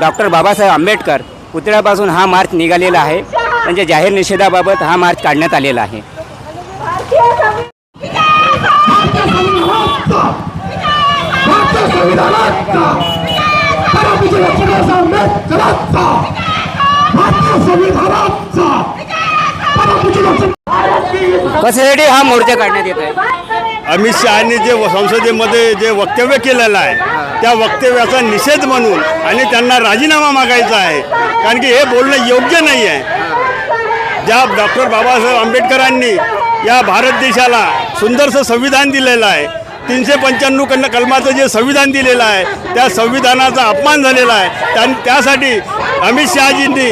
Doctor Babasaheb Ambedkar पुतळ्यापासून हा मार्च निघालेला आहे. त्यांच्या जाहीर निषेधाबाबत हा मार्च काढण्यात आलेला आहे. कशासाठी हा मोर्चा काढण्यात येत आहे अमित शहानी जे संसदेमध्ये जे वक्तव्य केलेलं आहे त्या वक्तव्याचा निषेध म्हणून आणि त्यांना राजीनामा मागायचा आहे. कारण की हे बोलणं योग्य नाही आहे. ज्या डॉक्टर बाबासाहेब आंबेडकरांनी या भारत देशाला सुंदरसं संविधान दिलेलं आहे तीनशे पंच्याण्णव कन्न कलमाचं जे संविधान दिलेलं आहे त्या संविधानाचा अपमान झालेला आहे. त्या त्यासाठी अमित शहाजींनी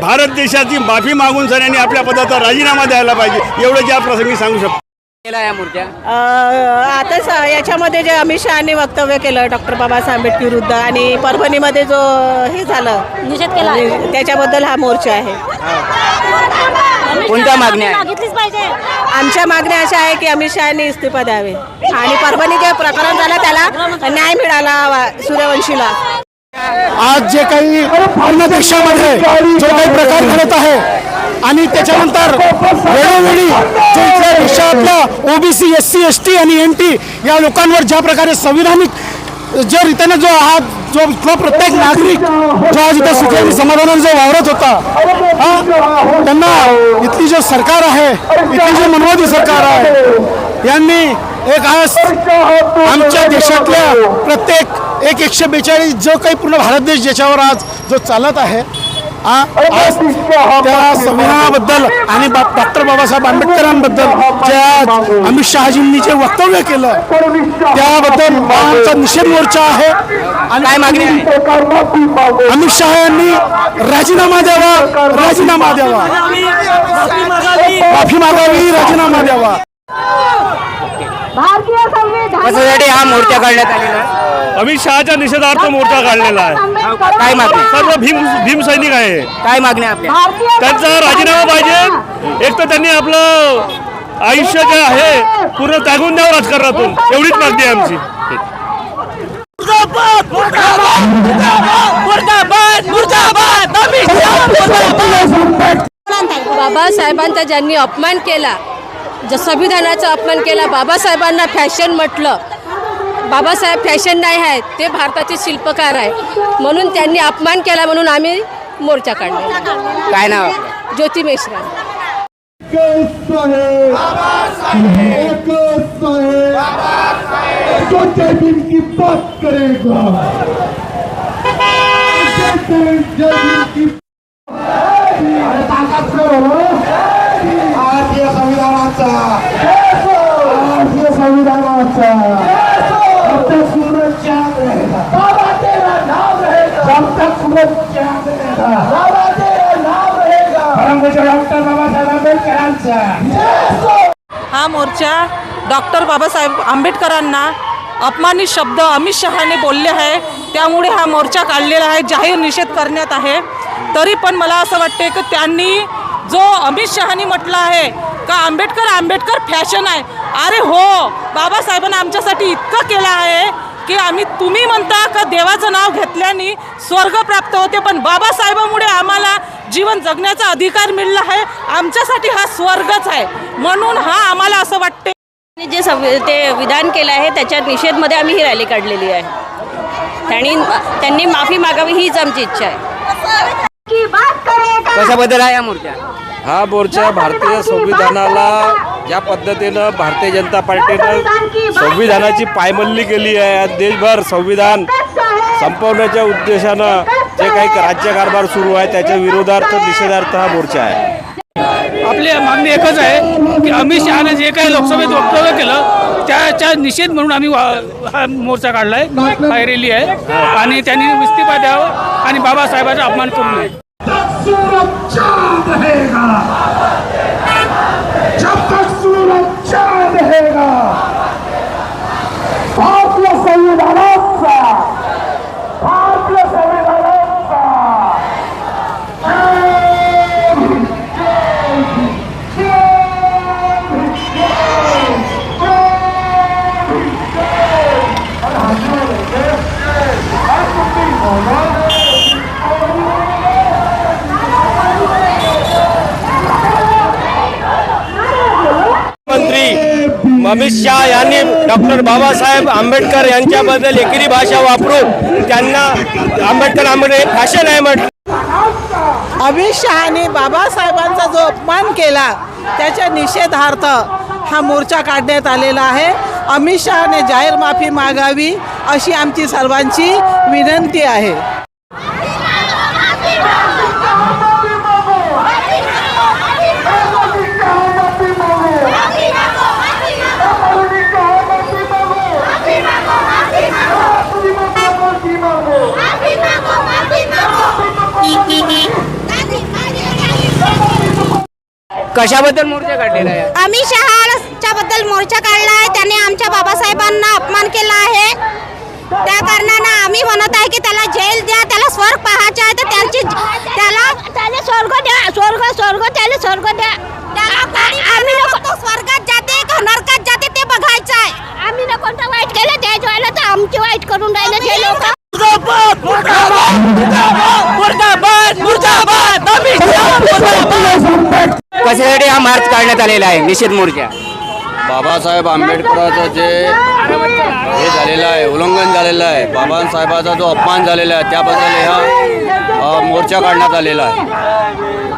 भारत देशाची माफी मागून सगळ्यांनी आपल्या पदाचा राजीनामा द्यायला पाहिजे एवढं ज्या प्रसंगी सांगू शकतो. केला या आता स- याच्यामध्ये जे अमित शहाने वक्तव्य केलं डॉक्टर बाबासाहेब आंबेडकर विरुद्ध आणि परभणीमध्ये जो हे झालं निषेध केला त्याच्याबद्दल हा मोर्चा आहे. कोणत्या मागण्या आहेत? मागितलीच पाहिजे. आमच्या मागण्या अशा आहे की अमित शहाने इस्तीफा द्यावे. आणि परभणी जे प्रकरण झालं त्याला न्याय मिळाला वा- सूर्यवंशीला. आज जे काही अन्य देशामध्ये जो काही प्रकार घडत आहे आणि त्याच्यानंतर वेळोवेळी जो इथल्या देशातल्या OBC S C S T आणि एन टी या लोकांवर ज्या प्रकारे संविधानिक ज्या रीतीने जो हा जो इथला प्रत्येक नागरिक जो आज इथं सुखी समाधानाने जो वावरत होता हा त्यांना इथली जो सरकार आहे इथली जे मनवादी सरकार आहे यांनी एक आज आमच्या देशातल्या प्रत्येक एक एकशे बेचाळीस जो काही पूर्ण भारत देश ज्याच्यावर आज जो चालत आहे त्या संविधानाबद्दल आणि डॉक्टर बाबासाहेब आंबेडकरांबद्दल ज्या अमित शहाजींनी जे वक्तव्य केलं त्याबद्दल आमचा निषेध मोर्चा आहे. आणि काय मागणी अमित शहा यांनी राजीनामा द्यावा राजीनामा द्यावा. माफी मागावी राजीनामा द्यावा. भारतीय कशासाठी हा मोर्चा काढण्यात आलेला आहे. अमित शहाच्या निषेधार्थ मोर्चा काढलेला आहे. काय मागणी? सर्व भीम भीम सैनिक आहे. काय मागण्या आपल्या? त्यांचा राजीनामा पाहिजे. एक तर त्यांनी आपलं आयुष्य जे आहे पूर्ण त्यागून द्यावं राजकारणातून. एवढीच मागणी आहे आमची. बाबासाहेबांचा ज्यांनी अपमान केला ज संविधानाचा अपमान केला बाबासाहेबांना फॅशन म्हटलं. बाबासाहेब फॅशन नाही आहेत ते भारताचे शिल्पकार आहे म्हणून त्यांनी अपमान केला म्हणून आम्ही मोर्चा काढला. काय नाव? ज्योती की बात करेगा जय भीम की अरे ताकद करो भारतीय संविधानाचा भारतीय जब तक सूरज चांद रहेगा। बाबा तेरा नाम रहेगा। जब तक सूरज चांद रहेगा। बाबा तेरा नाम रहेगा। परमपूज्य डॉक्टर बाबासाहेब आंबेडकरांचा। हा मोर्चा डॉक्टर बाबासाहेब आंबेडकरांना अपमानित शब्द अमित शहाने बोलले आहे. त्यामुळे हा मोर्चा काढलेला आहे जाहीर निषेध करण्यात आहे. तरी पण मला असं वाटते की त्यांनी जो अमित शहाने म्हटलं आहे का आंबेडकर आंबेडकर फॅशन आहे? अरे हो बाबासाहेबांना आमच्यासाठी इतकं केलं आहे की आम्ही तुम्ही म्हणता का देवाचं नाव घेतल्याने स्वर्ग प्राप्त होते पण बाबासाहेबामुळे आम्हाला जीवन जगण्याचा अधिकार मिळला आहे. आमच्यासाठी हा स्वर्गच आहे. म्हणून हा आम्हाला असं वाटते जे संवि ते विधान केलं आहे त्याच्या निषेधमध्ये आम्ही ही रॅली काढलेली आहे. त्यांनी त्यांनी माफी मागावी हीच आमची इच्छा आहे. की बात करेगा कशाबद्दल आहे हा मोर्चा हा मोर्चा भारतीय संविधानाला ज्या पद्धतीनं भारतीय जनता पार्टीनं संविधानाची पायमल्ली केली आहे. आज देशभर संविधान संपवण्याच्या उद्देशानं जे काही राज्यकारभार सुरू आहे त्याच्या विरोधार्थ निषेधार्थ हा मोर्चा आहे. आपली मागणी एकच आहे की अमित शहाने जे काही लोकसभेत वक्तव्य केलं त्याच्या निषेध म्हणून आम्ही हा मोर्चा काढलाय हा रॅली आहे. आणि त्यांनी इस्तीफा द्यावा आणि बाबासाहेबांचा अपमान करू नये. रहेगा जब तक सूरज चांद रहेगा भारतीय संविधानाचा भारतीय संविधानाचा जय भीम, जय भीम, जय भीम, जय भीम, जय भीम, जय भीम. अरे हसू नये, जय, जय. अरे कुठे बोला? अमित शहा यांनी डॉक्टर बाबासाहेब आंबेडकर यांच्याबद्दल एकेरी भाषा वापरून त्यांना आंबेडकर आंबेडकर हे फॅशन आहे म्हटलं. अमित शहाने बाबासाहेबांचा जो अपमान केला त्याच्या निषेधार्थ हा मोर्चा काढण्यात आलेला आहे. अमित शहाने जाहीर माफी मागावी अशी आमची सर्वांची विनंती आहे. कशाबद्दल मोर्चा काढलेला आहे? आम्ही शहाच्या बद्दल मोर्चा काढला आहे. त्याने आमच्या बाबासाहेबांना अपमान केला आहे. त्या कारणानं आम्ही म्हणत आहे की त्याला जेल द्या त्याला स्वर्ग पाहायचे आहे. तर त्यांची त्याला त्याला स्वर्ग द्या स्वर्ग स्वर्ग त्याला स्वर्ग द्या. त्याला आम्ही नको स्वर्गात जाते कशासाठी हा मार्च काढण्यात आलेला आहे? निषेध मोर्चा. बाबासाहेब आंबेडकरचं जे हे झालेलं आहे उल्लंघन झालेलं आहे बाबासाहेबाचा जो अपमान झालेला आहे त्याबद्दल हा मोर्चा काढण्यात आलेला आहे.